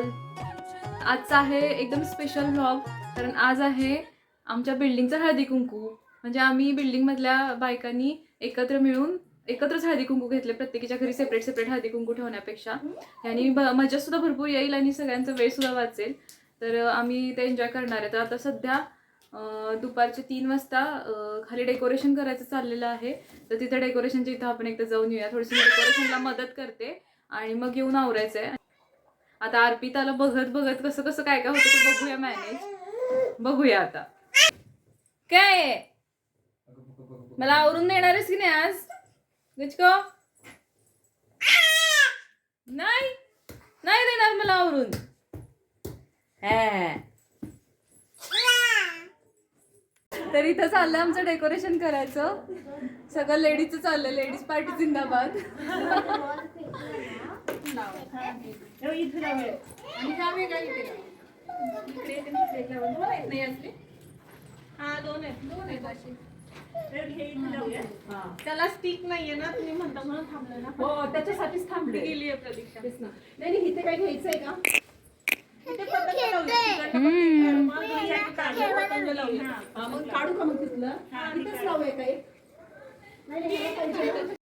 आजचा आहे एकदम स्पेशल व्लॉग कारण आज आहे आमच्या बिल्डिंगचा हळदी कुंकू. म्हणजे आम्ही बिल्डिंगमधल्या बायकांनी एकत्र मिळून एकत्रच हळदी कुंकू घेतले प्रत्येकीच्या घरी सेपरेट सेपरेट हळदी कुंकू ठेवण्यापेक्षा. आणि मजा सुद्धा भरपूर येईल आणि सगळ्यांचा वेळ सुद्धा वाचेल. तर आम्ही ते एन्जॉय करणार आहे. तर आता सध्या दुपारचे तीन वाजता खाली डेकोरेशन करायचं चाललेलं आहे. तर तिथं डेकोरेशनच्या इथं आपण एकदा जाऊन येऊया. थोडीशी डेकोरेशनला मदत करते आणि मग येऊन आवरायचं आहे आता अर्पिताला बघत बघत कसं कसं काय काय होतं ते बघूया मॅनेज बघूया आता. काय? मला आवरून देणार आहेस की नाही आज? गचको नाही. नाही देणार मला आवरून. हा. तर इथं चाललंय आमचं डेकोरेशन करायचं. सगळं लेडीजचं चाललंय. लेडीज पार्टी जिंदाबाद. आणि हा वेगळा इथे. इकडे नाही असले? हा दोन आहेत. दोन आहेत असे. तर हे इथे लावूया. हा. त्याला स्टिक नाहीये ना तुम्ही म्हणता म्हणून थांबलं ना. हो त्याच्यासाठीच थांबले. गेली आहे प्रतीक्षा. नाही नाही, इथे काय घ्यायचंय का? इथे लावूया. पण मग. हा, काढू का मग तिथलं इथेच लावूया का एक? नाही, नाही,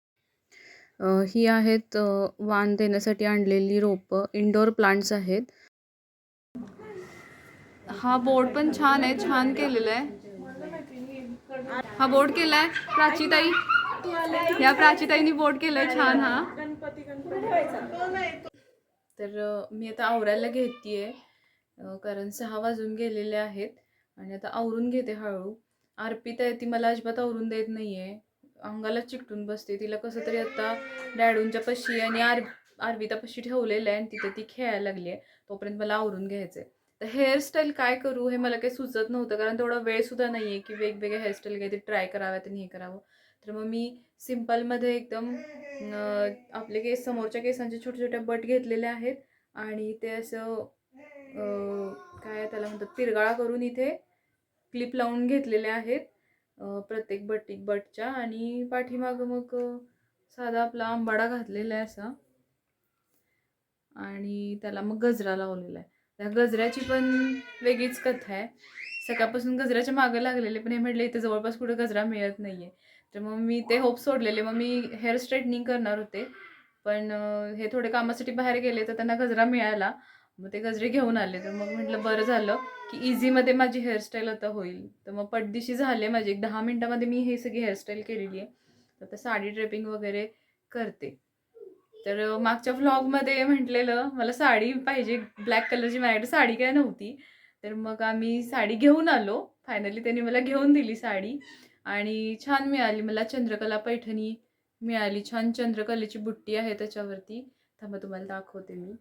ही आहेत वाण देण्यासाठी आणलेली रोपं. इनडोअर प्लांट्स आहेत. हा बोर्ड पण छान आहे छान केलेला आहे. हा बोर्ड केलाय? प्राचीताई? या प्राचीताईनी बोर्ड केलाय छान हा. तर मी आता आवरायला घेतेय कारण सहा वाजून गेलेले आहेत आणि आता आवरून घेते हळू. अर्पिता आहे ती मला अजिबात आवरून देत नाहीये. अंगाला चिकटून बसते. तिला कसं तरी आता डॅडूंच्या पशी आणि आर आरवीता पशी ठेवलेलं आहे आणि तिथे ती खेळायला लागली आहे तोपर्यंत मला आवरून घ्यायचं आहे तर हेअरस्टाईल काय करू हे मला काही सुचत नव्हतं कारण तेवढा वेळसुद्धा नाही आहे की वेगवेगळ्या हेअरस्टाईल काहीतरी ट्राय कराव्यात आणि हे करावं. तर मग मी सिम्पलमध्ये एकदम आपले केस समोरच्या केसांचे छोटे छोटे बट घेतलेले आहेत. आणि ते असं काय त्याला म्हणतात तिरगाळा करून इथे क्लिप लावून घेतलेले आहेत. प्रत्येक बटी बटच्या आणि पाठीमागं मग साधा आपला आंबाडा घातलेला आहे असा. आणि त्याला मग गजरा लावलेला आहे. त्या गजऱ्याची पण वेगळीच कथा आहे. सकाळपासून गजऱ्याच्या मागं लागलेले पण हे म्हटले इथे जवळपास कुठे गजरा मिळत नाही आहे तर मग मी ते होप सोडलेले. मग मी हेअर स्ट्रेटनिंग करणार होते. पण हे थोडे कामासाठी बाहेर गेले तर त्यांना गजरा मिळाला. मग ते गजरे घेऊन आले. तर मग म्हटलं बरं झालं की इझीमध्ये माझी हेअरस्टाईल आता होईल. तर मग पटदिशी झाले माझी. एक दहा मिनटामध्ये मी हे सगळी हेअरस्टाईल केलेली आहे. तर आता साडी ड्रेपिंग वगैरे करते. तर मागच्या व्लॉगमध्ये म्हटलेलं मला साडी पाहिजे. ब्लॅक कलरची माझ्याकडे साडी काय नव्हती. तर मग आम्ही साडी घेऊन आलो. फायनली त्यांनी मला घेऊन दिली साडी. आणि छान मिळाली. मला चंद्रकला पैठणी मिळाली. छान चंद्रकलेची बुट्टी आहे त्याच्यावरती. थांबा तुम्हाला दाखवते मी.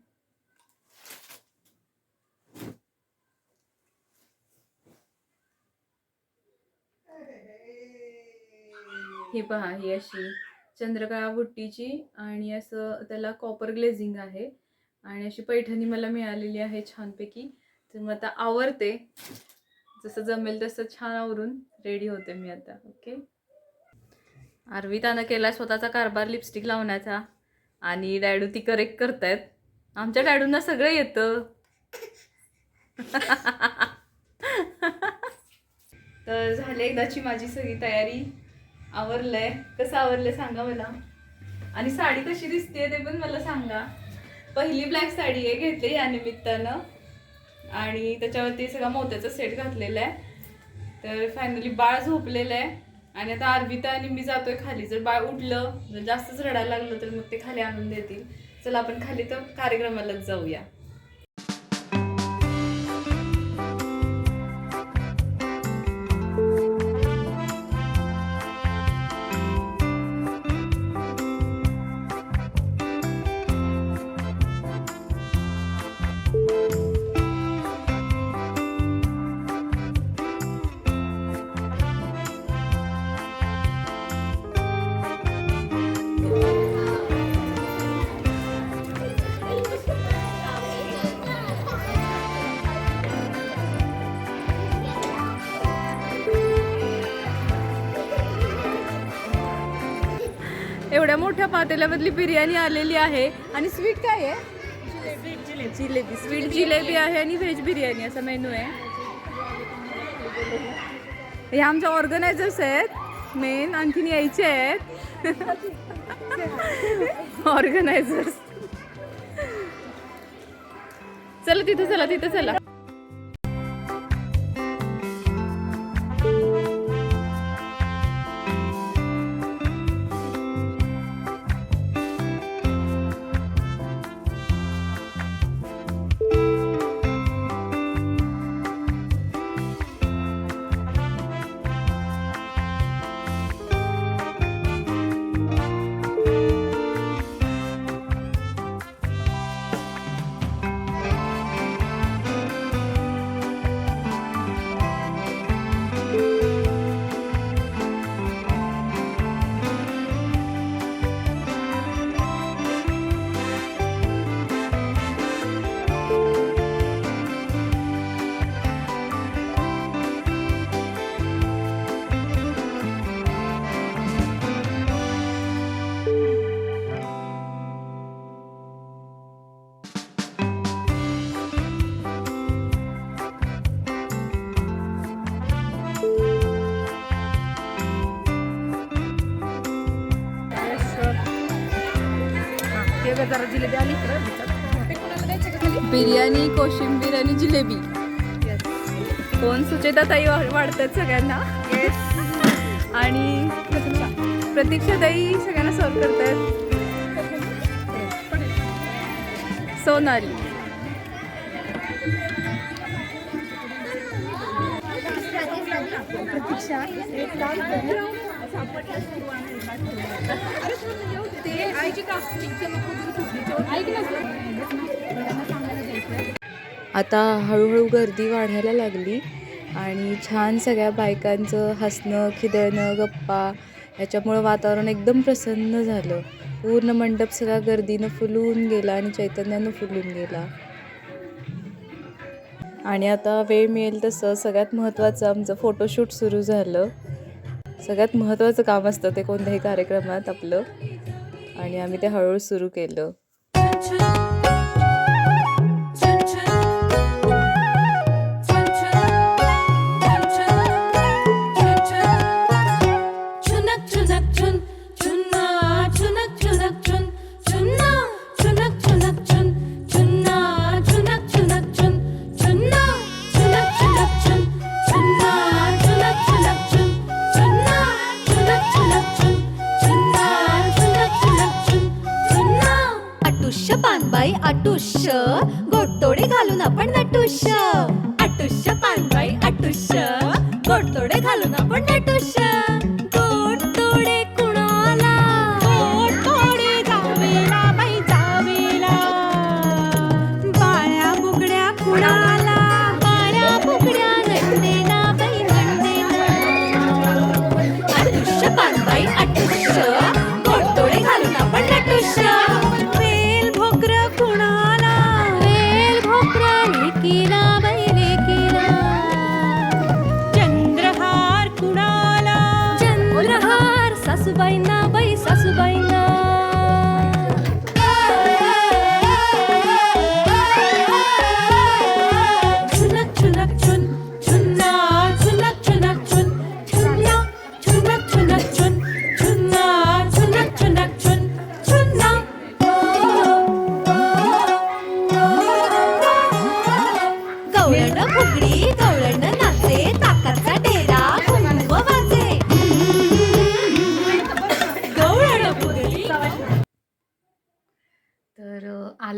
हे पहा ही अशी चंद्रकाळा बुट्टीची आणि असं त्याला कॉपर ग्लेझिंग आहे. आणि अशी पैठणी मला मिळालेली आहे छानपैकी. तर मग आता आवरते. जसं जमेल तसं छान आवरून रेडी होते मी आता ओके अर्वितानं केला स्वतःचा कारभार लिपस्टिक लावण्याचा. आणि डॅडू ती करेक्ट करतायत. आमच्या डॅडूंना सगळं येतं. तर झाली एकदाची माझी सगळी तयारी. आवरलंय. कसं आवरलंय सांगा मला. आणि साडी कशी दिसते ते पण मला सांगा. पहिली ब्लॅक साडी आहे घेतली या निमित्तानं. आणि त्याच्यावरती सगळा मोत्याचा सेट घातलेला आहे. तर फायनली बाळ झोपलेलं आहे. आणि आता अर्विता आणि मी जातोय खाली. जर बाळ उठलं जर जास्तच रडायला लागलं तर मग ते खाली आणून देतील. चला आपण खाली तर कार्यक्रमालाच जाऊया. एवढ्या पातेल्यामधली बिर्याणी आलेली आहे. आणि स्वीट काय आहे? जिलेबी. स्वीट जिलेबी आहे आणि व्हेज बिर्याणी असा मेनू आहे. हे आमच्या ऑर्गनायझर्स आहेत. मेन आणखीन यायचे आहेत. ऑर्गनायझर्स. चला तिथं चला तिथं चला. बिर्याणी कोशिंबीर आणि जिलेबी. कोण सुचेता ताई वाढतात सगळ्यांना? आणि प्रतीक्षा ताई सगळ्यांना सर्व करतात. सोनाली. आता हळूहळू गर्दी वाढायला लागली आणि छान सगळ्या बायकांचं हसणं खिदळणं गप्पा ह्याच्यामुळं वातावरण एकदम प्रसन्न झालं. पूर्ण मंडप सगळा गर्दीनं फुलून गेला आणि चैतन्यानं फुलून गेला. आणि आता वेळ मिळेल तसं सगळ्यात महत्त्वाचं आमचं फोटोशूट सुरू झालं. सगळ्यात महत्त्वाचं काम असतं ते कोणत्याही कार्यक्रमात आपलं. आणि आम्ही ते हळूहळू सुरू केलं. घालून आपण नटुष्य. अटुष्य पानबाई अटुष्य गोडतोडे घालून आपण नटुष्य.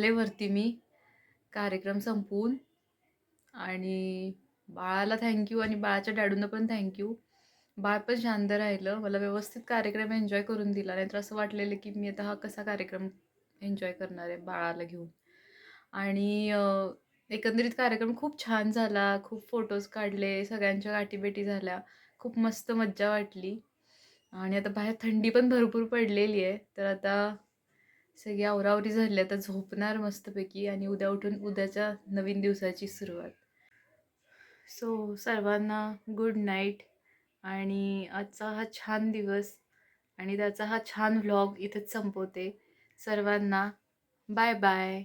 आले वरती मी कार्यक्रम संपवून आणि बाळाला थँक्यू आणि बाळाच्या डॅडूंना पण थँक्यू बाळ पण शांत राहिलं. मला व्यवस्थित कार्यक्रम एन्जॉय करून दिला. नाहीतर असं वाटलेलं की मी आता हा कसा कार्यक्रम एन्जॉय करणार आहे बाळाला घेऊन. आणि एकंदरीत कार्यक्रम खूप छान झाला. खूप फोटोज काढले. सगळ्यांच्या गाठीभेटी झाल्या. खूप मस्त मज्जा वाटली. आणि आता बाहेर थंडी पण भरपूर पडलेली आहे. तर आता सगळी आवरावरी झाली आता झोपणार मस्तपैकी आणि उद्या उठून उद्याच्या नवीन दिवसाची सुरुवात. सो सर्वांना गुड नाईट आणि आजचा हा छान दिवस आणि त्याचा हा छान व्लॉग इथेच संपवते. सर्वांना बाय बाय